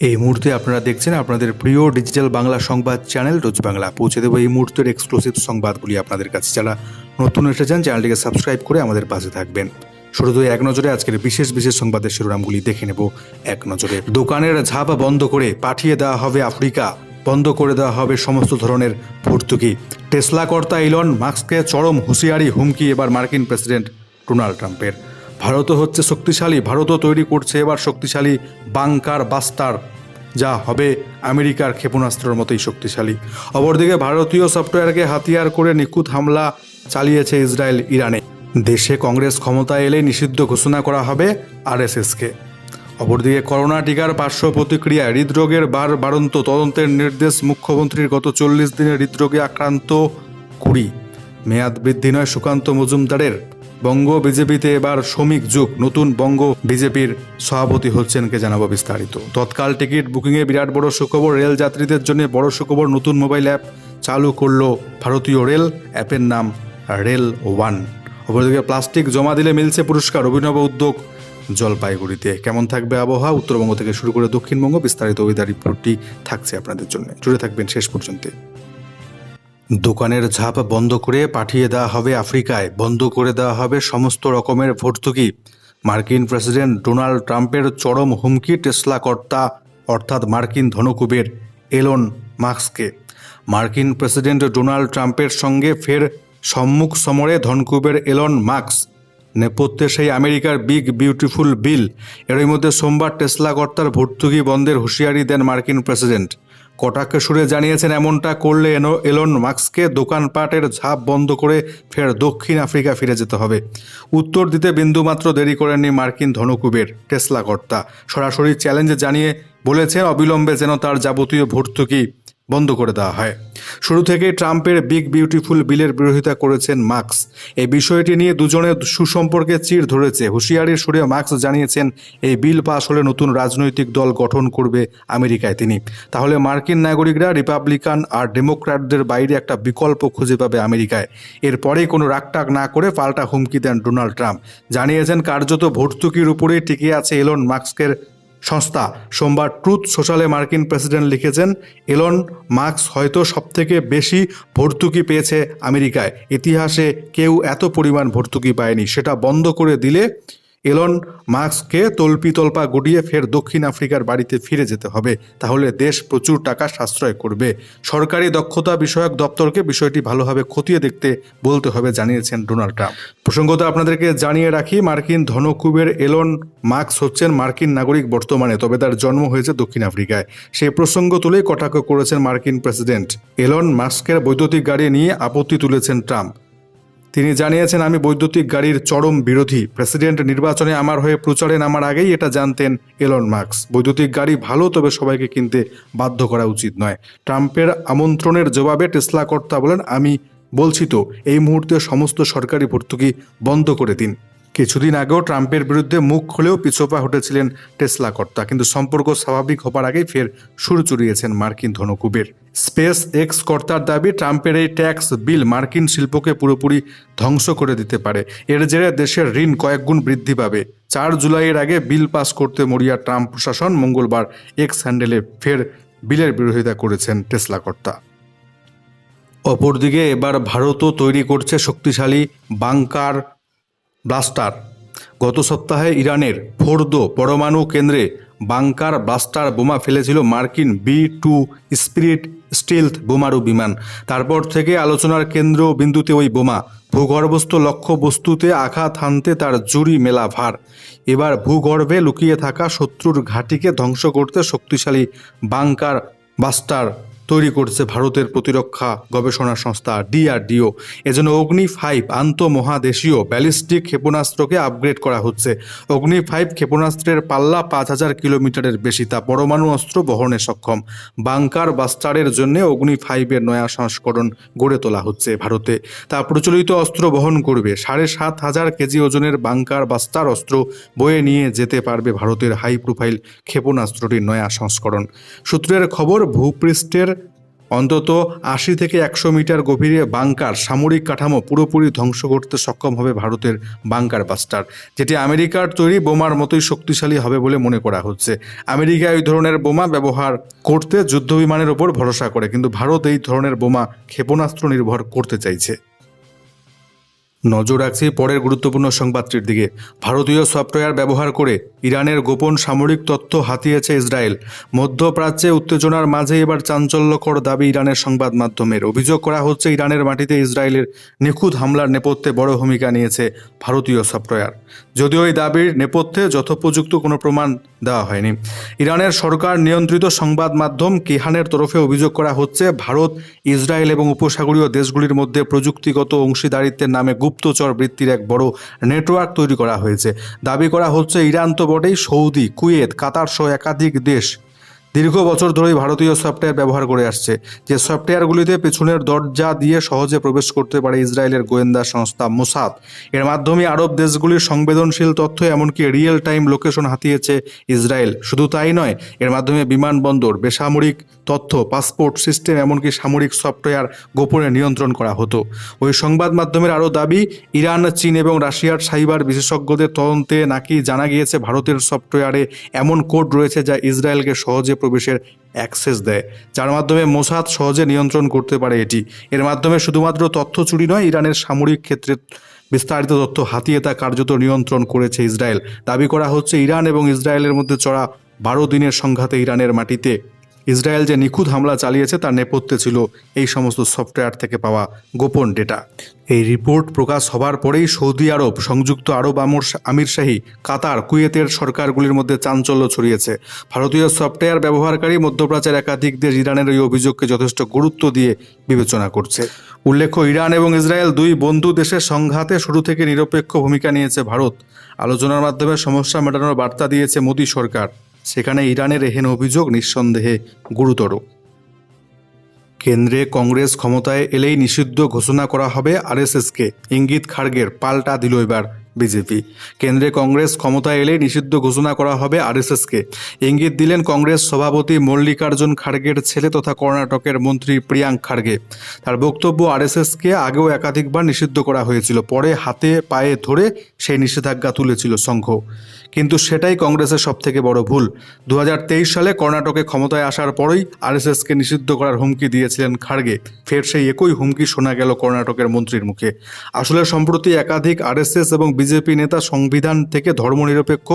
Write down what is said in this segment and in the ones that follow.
এই মুহূর্তে আপনারা দেখছেন আপনাদের প্রিয় ডিজিটাল বাংলা সংবাদ চ্যানেল, রোজ বাংলা। পৌঁছে দেবো এই মুহূর্তের এক্সক্লুসিভ সংবাদগুলি আপনাদের কাছে। যারা নতুন এসেছেন, চ্যানেলটিকে সাবস্ক্রাইব করে আমাদের পাশে থাকবেন। শুরুতেই এক নজরে আজকের বিশেষ বিশেষ সংবাদের শিরোনামগুলি দেখে নেব এক নজরে। দোকানের ঝাপ বন্ধ করে পাঠিয়ে দেওয়া হবে আফ্রিকা। বন্ধ করে দেওয়া হবে সমস্ত ধরনের ভর্তুকি। টেসলা কর্তা ইলন মাস্ককে চরম হুঁশিয়ারি হুমকি এবার মার্কিন প্রেসিডেন্ট ডোনাল্ড ট্রাম্পের। ভারতও হচ্ছে শক্তিশালী, ভারতও তৈরি করছে এবার শক্তিশালী বাংকার বাস্তার, যা হবে আমেরিকার ক্ষেপণাস্ত্রের মতোই শক্তিশালী। অপরদিকে ভারতীয় সফটওয়্যারকে হাতিয়ার করে নিখুঁত হামলা চালিয়েছে ইসরায়েল, ইরানে। দেশে কংগ্রেস ক্ষমতায় এলে নিষিদ্ধ ঘোষণা করা হবে আরএসএসকে। অপরদিকে করোনা টিকার পার্শ্ব প্রতিক্রিয়া হৃদরোগের বার বাড়ন্ত তদন্তের নির্দেশ মুখ্যমন্ত্রীর গত চল্লিশ দিনে হৃদরোগে আক্রান্ত কুড়ি। মেয়াদ বৃদ্ধি নয়, সুকান্ত মজুমদারের বঙ্গ বিজেপিতে এবার শ্রমিক যুগ। নতুন বঙ্গ বিজেপির সভাপতি হচ্ছেন কে জানাব বিস্তারিত। তৎকাল টিকিট বুকিংয়ে বিরাট বড় সুখবর। রেল যাত্রীদের জন্য বড় সুখবর। নতুন মোবাইল অ্যাপ চালু করল ভারতীয় রেল। অ্যাপের নাম রেল ওয়ান। অপরদিকে প্লাস্টিক জমা দিলে মিলছে পুরস্কার। অভিনব উদ্যোগ জলপাইগুড়িতে। কেমন থাকবে আবহাওয়া? উত্তরবঙ্গ থেকে শুরু করে দক্ষিণবঙ্গ বিস্তারিত ওয়েদার রিপোর্টটি থাকছে আপনাদের জন্য। জুড়ে থাকবেন শেষ পর্যন্ত। দোকানের ঝাপ বন্ধ করে পাঠিয়ে দেওয়া হবে আফ্রিকায়, বন্ধ করে দেওয়া হবে সমস্ত রকমের ভর্তুকি। মার্কিন প্রেসিডেন্ট ডোনাল্ড ট্রাম্পের চরম হুমকি টেসলা কর্তা, অর্থাৎ মার্কিন ধনকুবের এলন মার্কসকে মার্কিন প্রেসিডেন্ট ডোনাল্ড ট্রাম্পের সঙ্গে ফের সম্মুখ সমরে ধনকুবের এলন মার্কস নেপথ্যে সেই আমেরিকার বিগ বিউটিফুল বিল। এরই মধ্যে সোমবার টেসলা কর্তার ভর্তুকি বন্ধের হুঁশিয়ারি দেন মার্কিন প্রেসিডেন্ট। কটাক্ষ সুরে জানিয়েছেন, এমনটা করলে এনো, এলন মাস্ককে দোকানপাটের ঝাঁপ বন্ধ করে ফের দক্ষিণ আফ্রিকা ফিরে যেতে হবে। উত্তর দিতে বিন্দুমাত্র দেরি করেননি মার্কিন ধনকুবের টেসলা কর্তা। সরাসরি চ্যালেঞ্জ জানিয়ে বলেছেন, অবিলম্বে যেন তার যাবতীয় ভর্তুকি বন্ধ করে দেওয়া হয়। শুরু থেকেই ট্রাম্পের বিগ বিউটিফুল বিলের বিরোধিতা করেছেন মার্কস। এই বিষয়টি নিয়ে দুজনের সুসম্পর্কে চির ধরেছে। হুঁশিয়ারির সুরে মার্কস জানিয়েছেন, এই বিল পাস হলে নতুন রাজনৈতিক দল গঠন করবে আমেরিকায় তিনি। তাহলে মার্কিন নাগরিকরা রিপাবলিকান আর ডেমোক্র্যাটদের বাইরে একটা বিকল্প খুঁজে পাবে আমেরিকায়। এরপরেই কোনো রাগটাগ না করে পাল্টা হুমকি দেন ডোনাল্ড ট্রাম্প। জানিয়েছেন, কার্যত ভর্তুকির উপরেই টিকে আছে এলন মার্কসকের সংস্থা। সোমবার ট্রুথ সোশ্যালে মার্কিন প্রেসিডেন্ট লিখেছেন, এলন মার্কস হয়তো সবথেকে বেশি ভর্তুকি পেয়েছে আমেরিকায়। ইতিহাসে কেউ এত পরিমাণ ভর্তুকি পায়নি। সেটা বন্ধ করে দিলে এলন মার্কসকে তল্পি তল্পা গুটিয়ে ফের দক্ষিণ আফ্রিকার বাড়িতে ফিরে যেতে হবে। তাহলে দেশ প্রচুর টাকা সাশ্রয় করবে। সরকারি দক্ষতা বিষয়ক দপ্তরকে বিষয়টি ভালোভাবে খতিয়ে দেখতে বলতে হবে, জানিয়েছেন ডোনাল্ড ট্রাম্প। প্রসঙ্গত আপনাদেরকে জানিয়ে রাখি, মার্কিন ধনকুবের এলন মার্কস হচ্ছেন মার্কিন নাগরিক বর্তমানে, তবে তার জন্ম হয়েছে দক্ষিণ আফ্রিকায়। সেই প্রসঙ্গ তুলেই কটাক্ষ করেছেন মার্কিন প্রেসিডেন্ট। এলন মাস্কের বৈদ্যুতিক গাড়ি নিয়ে আপত্তি তুলেছেন ট্রাম্প। তিনি জানিয়েছেন, আমি বৈদ্যুতিক গাড়ির চরম বিরোধী। প্রেসিডেন্ট নির্বাচনে আমার হয়ে প্রচারে নামার আগেই এটা জানতেন এলন মার্কস বৈদ্যুতিক গাড়ি ভালো, তবে সবাইকে কিনতে বাধ্য করা উচিত নয়। ট্রাম্পের আমন্ত্রণের জবাবে টেসলা কর্তা বলেন, আমি বলছি তো, এই মুহূর্তে সমস্ত সরকারি ভর্তুকি বন্ধ করে দিন। কিছুদিন আগেও ট্রাম্পের বিরুদ্ধে মুখ খুলেও পিছোপা হটেছিলেন টেসলা কর্তা, কিন্তু সম্পর্ক স্বাভাবিক হবার আগেই ফের সুর চড়িয়েছেন মার্কিন ধনকুবের। স্পেস এক্স কর্তার দাবি, ট্রাম্পের এই ট্যাক্স বিল মার্কিন শিল্পকে পুরোপুরি ধ্বংস করে দিতে পারে। এর জেরে দেশের ঋণ কয়েকগুণ বৃদ্ধি পাবে। চার জুলাইয়ের আগে বিল পাস করতে মরিয়া ট্রাম্প প্রশাসন মঙ্গলবার এক্স হ্যান্ডেলে ফের বিলের বিরোধিতা করেছেন টেসলা কর্তা। অপরদিকে এবার ভারতও তৈরি করছে শক্তিশালী বাংকার ব্লাস্টার। গত সপ্তাহে ইরানের ফোর্দো পরমাণু কেন্দ্রে বাংকার ব্লাস্টার বোমা ফেলেছিল মার্কিন বি টু স্পিরিট স্টিলথ বোমারু বিমান। তারপর থেকে আলোচনার কেন্দ্র বিন্দুতে ওই বোমা ভূগর্ভস্থ লক্ষ্য বস্তুতে আঘাত হানতে তার জুড়ি মেলা ভার। এবার ভূগর্ভে লুকিয়ে থাকা শত্রুর ঘাঁটিকে ধ্বংস করতে শক্তিশালী বাংকার বাস্টার তৈরি করছে ভারতের প্রতিরক্ষা গবেষণা সংস্থা ডিআরডিও। এজন্য অগ্নি ফাইভ আন্তঃমহাদেশীয় ব্যালিস্টিক ক্ষেপণাস্ত্রকে আপগ্রেড করা হচ্ছে। অগ্নি ফাইভ ক্ষেপণাস্ত্রের পাল্লা পাঁচ হাজার কিলোমিটারের বেশি, তা পরমাণু অস্ত্র বহনে সক্ষম। বাংকার বাস্টারের জন্য অগ্নি ফাইভের নয়া সংস্করণ গড়ে তোলা হচ্ছে ভারতে। তা প্রচলিত অস্ত্র বহন করবে। সাড়ে সাত হাজার কেজি ওজনের বাংকার বাস্টার অস্ত্র বয়ে নিয়ে যেতে পারবে ভারতের হাই প্রোফাইল ক্ষেপণাস্ত্রটির নয়া সংস্করণ। সূত্রের খবর, ভূপৃষ্ঠের অন্তত আশি থেকে একশো মিটার গভীরে বাংকার সামরিক কাঠামো পুরোপুরি ধ্বংস করতে সক্ষম হবে ভারতের বাংকার বাস্টার, যেটি আমেরিকার তৈরি বোমার মতোই শক্তিশালী হবে বলে মনে করা হচ্ছে। আমেরিকা এই ধরনের বোমা ব্যবহার করতে যুদ্ধ বিমানের ওপর ভরসা করে, কিন্তু ভারত এই ধরনের বোমা ক্ষেপণাস্ত্র নির্ভর করতে চাইছে। নজর রাখছি পরের গুরুত্বপূর্ণ সংবাদটির দিকে। ভারতীয় সফটওয়্যার ব্যবহার করে ইরানের গোপন সামরিক তথ্য হাতিয়েছে ইসরায়েল। মধ্যপ্রাচ্যে উত্তেজনার মাঝে এবার চাঞ্চল্যকর দাবি ইরানের সংবাদ মাধ্যমের। অভিযোগ করা হচ্ছে, ইরানের মাটিতে ইসরায়েলের নিখুঁত হামলার নেপথ্যে বড় ভূমিকা নিয়েছে ভারতীয় সফটওয়্যার। যদিও এই দাবির নেপথ্যে যথোপযুক্ত কোনো প্রমাণ দেওয়া হয়নি। ইরানের সরকার নিয়ন্ত্রিত সংবাদ মাধ্যম কিহানের তরফে অভিযোগ করা হচ্ছে, ভারত, ইসরায়েল এবং উপসাগরীয় দেশগুলির মধ্যে প্রযুক্তিগত অংশীদারিত্বের নামে গুপ্তচর বৃত্তির এক বড় নেটওয়ার্ক তৈরি করা হয়েছে। দাবি করা হচ্ছে, ইরান তো বটেই সৌদি, কুয়েত, কাতার সহ একাধিক দেশ দীর্ঘ বছর ধরেই ভারতীয় সফটওয়্যার ব্যবহার করে আসছে। যে সফটওয়্যারগুলিতে পেছনের দরজা দিয়ে সহজে প্রবেশ করতে পারে ইসরায়েলের গোয়েন্দা সংস্থা মোসাদ। এর মাধ্যমে আরব দেশগুলির সংবেদনশীল তথ্য, এমনকি রিয়েল টাইম লোকেশন হাতিয়েছে ইসরায়েল। শুধু তাই নয়, এর মাধ্যমে বিমানবন্দর বেসামরিক তথ্য, পাসপোর্ট সিস্টেম, এমনকি সামরিক সফটওয়্যার গোপনে নিয়ন্ত্রণ করা হতো। ওই সংবাদ মাধ্যমের আরও দাবি, ইরান, চীন এবং রাশিয়ার সাইবার বিশেষজ্ঞদের তদন্তে নাকি জানা গিয়েছে ভারতের সফটওয়্যারে এমন কোড রয়েছে যা ইসরায়েলকে সহজে প্রবেশের অ্যাক্সেস দেয়, যার মাধ্যমে মোসাদ সহজে নিয়ন্ত্রণ করতে পারে এটি। এর মাধ্যমে শুধুমাত্র তথ্য চুরি নয়, ইরানের সামরিক ক্ষেত্রে বিস্তারিত তথ্য হাতিয়ে তা কার্যত নিয়ন্ত্রণ করেছে ইসরায়েল। দাবি করা হচ্ছে, ইরান এবং ইসরায়েলের মধ্যে চড়া বারো দিনের সংঘাতে ইরানের মাটিতে ইসরায়েল যে নিখুঁত হামলা চালিয়েছে তার নেপথ্যে ছিল এই সমস্ত সফটওয়্যার থেকে পাওয়া গোপন ডেটা। এই রিপোর্ট প্রকাশ হবার পরেই সৌদি আরব, সংযুক্ত আরব আমর আমির শাহী, কাতার, কুয়েতের সরকারগুলির মধ্যে চাঞ্চল্য ছড়িয়েছে। ভারতীয় সফটওয়্যার ব্যবহারকারী মধ্যপ্রাচ্যের একাধিক দেশ ইরানের এই অভিযোগকে যথেষ্ট গুরুত্ব দিয়ে বিবেচনা করছে। উল্লেখ্য, ইরান এবং ইসরায়েল দুই বন্ধু দেশের সংঘাতে শুরু থেকে নিরপেক্ষ ভূমিকা নিয়েছে ভারত। আলোচনার মাধ্যমে সমস্যা মেটানোর বার্তা দিয়েছে মোদী সরকার। সেখানে ইরানের এহেন অভিযোগ নিঃসন্দেহে গুরুতর। কেন্দ্রে কংগ্রেস ক্ষমতায় এলেই নিষিদ্ধ ঘোষণা করা হবে আরএসএসকে। ইঙ্গিত খার্গের পাল্টা দিল এবার বিজেপি। কেন্দ্রে কংগ্রেস ক্ষমতায় এলে নিষিদ্ধ ঘোষণা করা হবে আরএসএসকে। ইঙ্গিত দিলেন কংগ্রেস সভাপতি মল্লিকার্জুন খাড়গের ছেলে তথা কর্ণাটকের মন্ত্রী প্রিয়াঙ্ক খাড়গে। তার বক্তব্য আরএসএসকে আগেও একাধিকবার নিষিদ্ধ করা হয়েছিল, পরে হাতে পায়ে ধরে সেই নিষেধাজ্ঞা তুলেছিল সংঘ। কিন্তু সেটাই কংগ্রেসের সবথেকে বড় ভুল। দু হাজার তেইশ সালে কর্ণাটকে ক্ষমতায় আসার পরই আরএসএসকে নিষিদ্ধ করার হুমকি দিয়েছিলেন খাড়গে। ফের সেই একই হুমকি শোনা গেল কর্ণাটকের মন্ত্রীর মুখে। আসলে সম্প্রতি একাধিক আরএসএস এবং বিজেপি নেতা সংবিধান থেকে ধর্মনিরপেক্ষ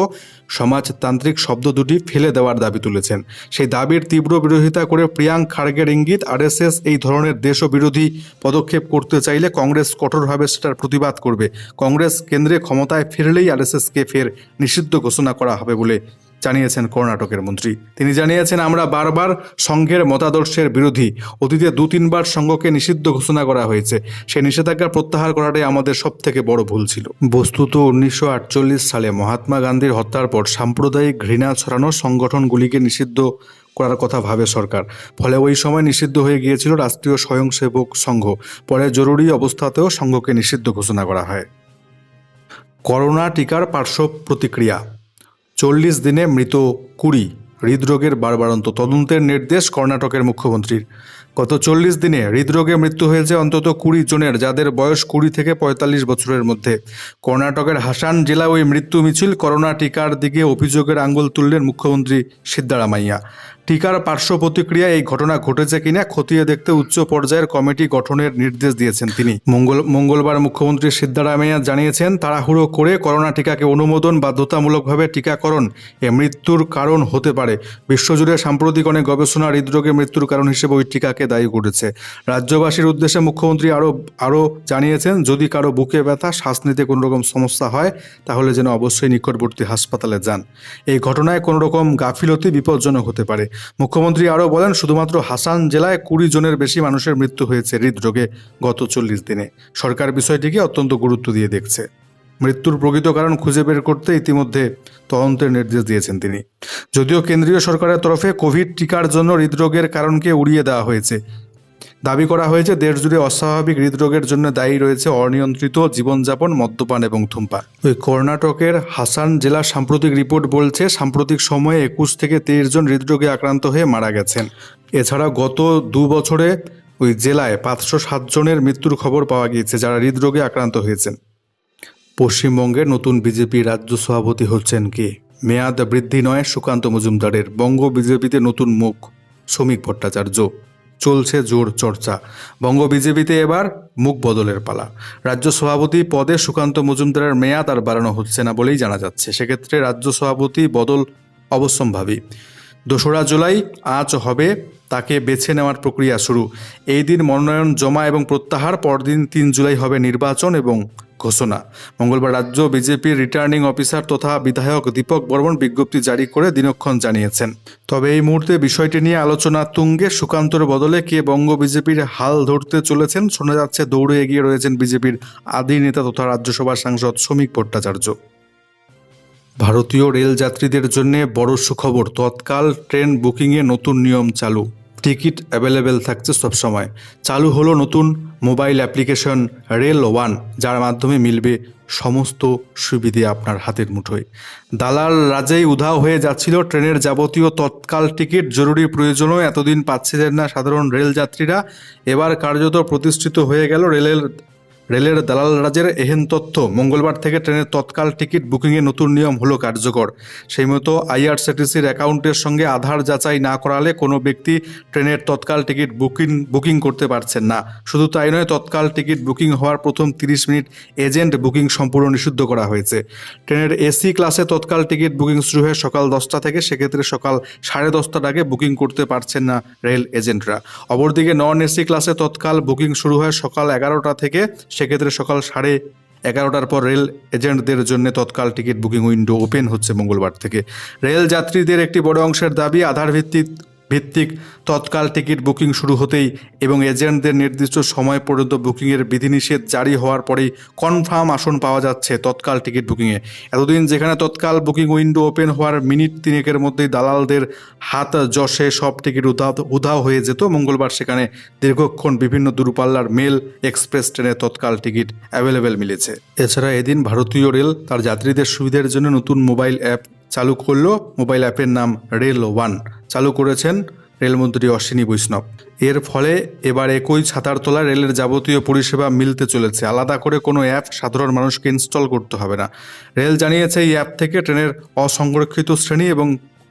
সমাজতান্ত্রিক শব্দ দুটি ফেলে দেওয়ার দাবি তুলেছেন। সেই দাবির তীব্র বিরোধিতা করে প্রিয়াঙ্ক খাড়গের ইঙ্গিত, আরএসএস এই ধরনের দেশবিরোধী পদক্ষেপ করতে চাইলে কংগ্রেস কঠোরভাবে সেটার প্রতিবাদ করবে। কংগ্রেস কেন্দ্রে ক্ষমতায় ফিরলেই আরএসএসকে ফের নিষিদ্ধ ঘোষণা করা হবে বলে জানিয়েছেন কর্ণাটকের মন্ত্রী। তিনি জানিয়েছেন, আমরা বারবার সংঘের মতাদর্শের বিরোধী। অতীতে দু তিনবার সংঘকে নিষিদ্ধ ঘোষণা করা হয়েছে। সেই নিষেধাজ্ঞা প্রত্যাহার করাটাই আমাদের সব থেকে বড় ভুল ছিল। বস্তুত উনিশশো আটচল্লিশ সালে মহাত্মা গান্ধীর হত্যার পর সাম্প্রদায়িক ঘৃণা ছড়ানো সংগঠনগুলিকে নিষিদ্ধ করার কথা ভাবে সরকার। ফলে ওই সময় নিষিদ্ধ হয়ে গিয়েছিল রাষ্ট্রীয় স্বয়ংসেবক সংঘ। পরে জরুরি অবস্থাতেও সংঘকে নিষিদ্ধ ঘোষণা করা হয়। করোনা টিকার পার্শ্ব প্রতিক্রিয়া। চল্লিশ দিনে মৃত কুড়ি হৃদরোগের বারবারন্ত তদন্তের নির্দেশ কর্ণাটকের মুখ্যমন্ত্রীর। গত চল্লিশ দিনে হৃদরোগে মৃত্যু হয়েছে অন্তত কুড়ি জনের, যাদের বয়স কুড়ি থেকে পঁয়তাল্লিশ বছরের মধ্যে। কর্ণাটকের হাসান জেলা ওই মৃত্যু মিছিল করোনা টিকার দিকে অভিযোগের আঙ্গুল তুললেন মুখ্যমন্ত্রী সিদ্দারামাইয়া টিকার পার্শ্ব প্রতিক্রিয়া এই ঘটনা ঘটেছে কিনা খতিয়ে দেখতে উচ্চ পর্যায়ের কমিটি গঠনের নির্দেশ দিয়েছেন তিনি। মঙ্গল, মঙ্গলবার মুখ্যমন্ত্রী সিদ্দারামাইয়া জানিয়েছেন, তাড়াহুড়ো করে করোনা টিকাকে অনুমোদন বাধ্যতামূলকভাবে টিকাকরণ এ মৃত্যুর কারণ হতে পারে। বিশ্বজুড়ে সাম্প্রতিক অনেক গবেষণা হৃদরোগে মৃত্যুর কারণ হিসেবে ওই টিকাকে দায়ী করেছে। রাজ্যবাসীর উদ্দেশ্যে মুখ্যমন্ত্রী আরও আরও জানিয়েছেন, যদি কারও বুকে ব্যথা, শ্বাস নিতে কোনো রকম সমস্যা হয়, তাহলে যেন অবশ্যই নিকটবর্তী হাসপাতালে যান। এই ঘটনায় কোনো রকম গাফিলতি বিপজ্জনক হতে পারে। মুখ্যমন্ত্রী আরও বলেন, শুধুমাত্র হাসান জেলায় কুড়ি জনের বেশি মানুষের মৃত্যু হয়েছে হৃদরোগে গত চল্লিশ দিনে। সরকার বিষয়টিকে অত্যন্ত গুরুত্ব দিয়ে দেখছে। মৃত্যুর প্রকৃত কারণ খুঁজে বের করতে ইতিমধ্যে তদন্তের নির্দেশ দিয়েছেন তিনি। যদিও কেন্দ্রীয় সরকারের তরফে কোভিড টিকার জন্য হৃদরোগের কারণকে উড়িয়ে দেওয়া হয়েছে দাবি করা হয়েছে দেশ জুড়ে অস্বাভাবিক হৃদরোগের জন্য দায়ী রয়েছে অনিয়ন্ত্রিত জীবনযাপন, মদ্যপান এবং ধূমপান। ওই কর্ণাটকের হাসান জেলা সাম্প্রতিক রিপোর্ট বলছে, সাম্প্রতিক সময়ে একুশ থেকে তেইশ জন হৃদরোগে আক্রান্ত হয়ে মারা গেছেন। এছাড়া গত দু বছরে ওই জেলায় পাঁচশো সাত জনের মৃত্যুর খবর পাওয়া গিয়েছে, যারা হৃদরোগে আক্রান্ত হয়েছেন। পশ্চিমবঙ্গের নতুন বিজেপি রাজ্য সভাপতি হচ্ছেন কে? মেয়াদ বৃদ্ধি নয়, সুকান্ত মজুমদারের। বঙ্গ বিজেপিতে নতুন মুখ, শ্রমিক ভট্টাচার্য। চলছে জোর চর্চা। বঙ্গ বিজেপিতে এবার মুখ বদলের পালা। রাজ্য সভাপতি পদে সুকান্ত মজুমদারের মেয়াদ আর বাড়ানো হচ্ছে না বলেই জানা যাচ্ছে। সেক্ষেত্রে রাজ্য সভাপতি বদল অবশ্যম্ভাবী। দোসরা জুলাই আজ হবে তাকে বেছে নেওয়ার প্রক্রিয়া শুরু। এই দিন মনোনয়ন জমা এবং প্রত্যাহার, পরদিন তিন জুলাই হবে নির্বাচন এবং ঘোষণা। মঙ্গলবার রাজ্য বিজেপির রিটার্নিং অফিসার তথা বিধায়ক দীপক বর্মন বিজ্ঞপ্তি জারি করে দিনক্ষণ জানিয়েছেন। তবে এই মুহূর্তে বিষয়টি নিয়ে আলোচনা তুঙ্গে, সুকান্তর বদলে কে বঙ্গ বিজেপির হাল ধরতে চলেছেন শোনা যাচ্ছে দৌড়ে এগিয়ে রয়েছেন বিজেপির আদি নেতা তথা রাজ্যসভার সাংসদ শ্রমিক ভট্টাচার্য। ভারতীয় রেল যাত্রীদের জন্য বড় সুখবর, তৎকাল ট্রেন বুকিংয়ে নতুন নিয়ম চালু। টিকিট অ্যাভেলেবেল থাকছে সবসময়। চালু হলো নতুন মোবাইল অ্যাপ্লিকেশন রেল ওয়ান যার মাধ্যমে মিলবে সমস্ত সুবিধে আপনার হাতের মুঠোয়। দালাল রাজেই উধাও হয়ে যাচ্ছিল ট্রেনের যাবতীয় তৎকাল টিকিট, জরুরি প্রয়োজনও এতদিন পাচ্ছিলেন না সাধারণ রেল যাত্রীরা এবার কার্যত প্রতিষ্ঠিত হয়ে গেল রেলের রেলের দালাল রাজের এহেন তথ্য মঙ্গলবার থেকে ট্রেনের তৎকাল টিকিট বুকিংয়ে নতুন নিয়ম হলো কার্যকর। সেই মতো আইআরসিটিসির অ্যাকাউন্টের সঙ্গে আধার যাচাই না করালে কোনো ব্যক্তি ট্রেনের তৎকাল টিকিট বুকিং বুকিং করতে পারছেন না। শুধু তাই নয়, তৎকাল টিকিট বুকিং হওয়ার প্রথম তিরিশ মিনিট এজেন্ট বুকিং সম্পূর্ণ নিষিদ্ধ করা হয়েছে। ট্রেনের এসি ক্লাসে তৎকাল টিকিট বুকিং শুরু হয় সকাল দশটা থেকে সেক্ষেত্রে সকাল সাড়ে দশটার আগে বুকিং করতে পারছেন না রেল এজেন্টরা। অপরদিকে নন এসি ক্লাসে তৎকাল বুকিং শুরু হয় সকাল এগারোটা থেকে সেক্ষেত্রে সকাল সাড়ে এগারোটার পর রেল এজেন্টদের জন্য Tatkal ticket booking window open হচ্ছে মঙ্গলবার থেকে। রেল যাত্রীদের একটি বড় অংশের দাবি, আধার ভিত্তিক ভিত্তিক তৎকাল টিকিট বুকিং শুরু হতেই এবং এজেন্টদের নির্দিষ্ট সময় পর্যন্ত বুকিংয়ের বিধিনিষেধ জারি হওয়ার পরেই কনফার্ম আসন পাওয়া যাচ্ছে তৎকাল টিকিট বুকিংয়ে। এতদিন যেখানে তৎকাল বুকিং উইন্ডো ওপেন হওয়ার মিনিট তিনেকের মধ্যেই দালালদের হাত যশে সব টিকিট উধাও উধাও হয়ে যেত। মঙ্গলবার সেখানে দীর্ঘক্ষণ বিভিন্ন দূরপাল্লার মেল এক্সপ্রেস ট্রেনে তৎকাল টিকিট অ্যাভেলেবেল মিলেছে। এছাড়া এদিন ভারতীয় রেল তার যাত্রীদের সুবিধার জন্য নতুন মোবাইল অ্যাপ চালু করল মোবাইল অ্যাপের নাম রেল ওয়ান। চালু করেছেন রেলমন্ত্রী অশ্বিনী বৈষ্ণব। এর ফলে এবার একই ছাতার তলা রেলের যাবতীয় পরিষেবা মিলতে চলেছে। আলাদা করে কোনো অ্যাপ সাধারণ মানুষকে ইনস্টল করতে হবে না। রেল জানিয়েছে, এই অ্যাপ থেকে ট্রেনের অসংরক্ষিত শ্রেণি এবং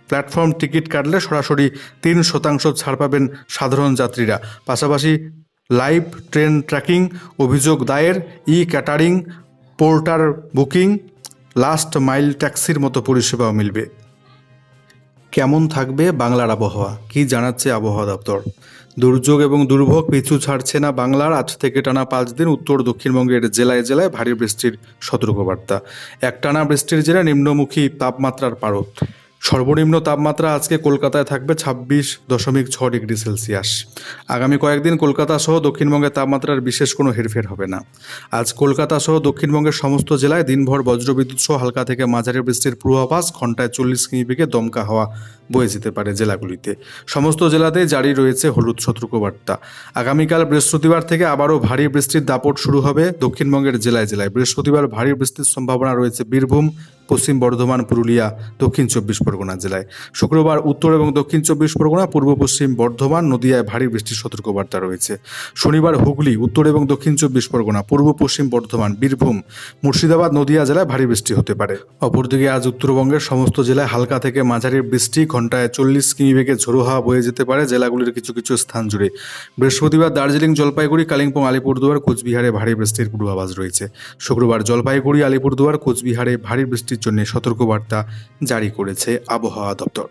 প্ল্যাটফর্ম টিকিট কাটলে সরাসরি তিন শতাংশ ছাড় পাবেন সাধারণ যাত্রীরা। পাশাপাশি লাইভ ট্রেন ট্র্যাকিং অভিযোগ দায়ের e catering porter booking last mile ট্যাক্সির মতো পরিষেবাও মিলবে। কেমন থাকবে বাংলার আবহাওয়া? কি জানাচ্ছে আবহাওয়া দপ্তর? দুর্যোগ এবং দুর্ভোগ পিছু ছাড়ছে না বাংলার। আজ থেকে টানা পাঁচ দিন উত্তর দক্ষিণবঙ্গের জেলায় জেলায় ভারী বৃষ্টির সতর্কবার্তা। একটানা বৃষ্টির জেলা নিম্নমুখী তাপমাত্রার পারদ। সর্বনিম্ন তাপমাত্রা আজকে কলকাতায় থাকবে ছাব্বিশ দশমিক ছ ডিগ্রি সেলসিয়াস। আগামী কয়েকদিন কলকাতা সহ দক্ষিণবঙ্গের তাপমাত্রার বিশেষ কোনো হেরফের হবে না। আজ কলকাতা সহ দক্ষিণবঙ্গের সমস্ত জেলায় দিনভর বজ্রবিদ্যুৎ সহ হালকা থেকে মাঝারি বৃষ্টির পূর্বাভাস, ঘন্টায় চল্লিশ কিমি বেগে দমকা হাওয়া। বয়ে যেতে পারে জেলাগুলিতে। সমস্ত জেলাতেই জারি রয়েছে হলুদ সতর্কবার্তা। আগামীকাল বৃহস্পতিবার থেকে আবারও ভারী বৃষ্টির দাপট শুরু হবে। দক্ষিণবঙ্গের জেলায় জেলায় বৃহস্পতিবার ভারী বৃষ্টির সম্ভাবনা রয়েছে বীরভূম, পশ্চিম বর্ধমান, পুরুলিয়া, দক্ষিণ চব্বিশ পরগনা জেলায়। শুক্রবার উত্তর এবং দক্ষিণ চব্বিশ পরগনা, পূর্ব পশ্চিম বর্ধমান নদিয়ায় ভারী বৃষ্টির সতর্কবার্তা রয়েছে। শনিবার হুগলি, উত্তর এবং দক্ষিণ চব্বিশ পরগনা, পূর্ব পশ্চিম বর্ধমান, বীরভূম, মুর্শিদাবাদ, নদিয়া জেলায় ভারী বৃষ্টি হতে পারে। অপরদিকে আজ উত্তরবঙ্গের সমস্ত জেলায় হালকা থেকে মাঝারি বৃষ্টি ঘন্টায় চল্লিশ কিমি বেগে ঝোড়ো হাওয়া বয়ে যেতে পারে জেলাগুলির কিছু কিছু স্থান জুড়ে। বৃহস্পতিবার দার্জিলিং, জলপাইগুড়ি, কালিম্পং, আলিপুরদুয়ার, কোচবিহারে ভারী বৃষ্টির পূর্বাভাস রয়েছে। শুক্রবার জলপাইগুড়ি, আলিপুরদুয়ার, কোচবিহারে ভারী বৃষ্টির জন্য সতর্কবার্তা জারি করেছে আবহাওয়া দপ্তর।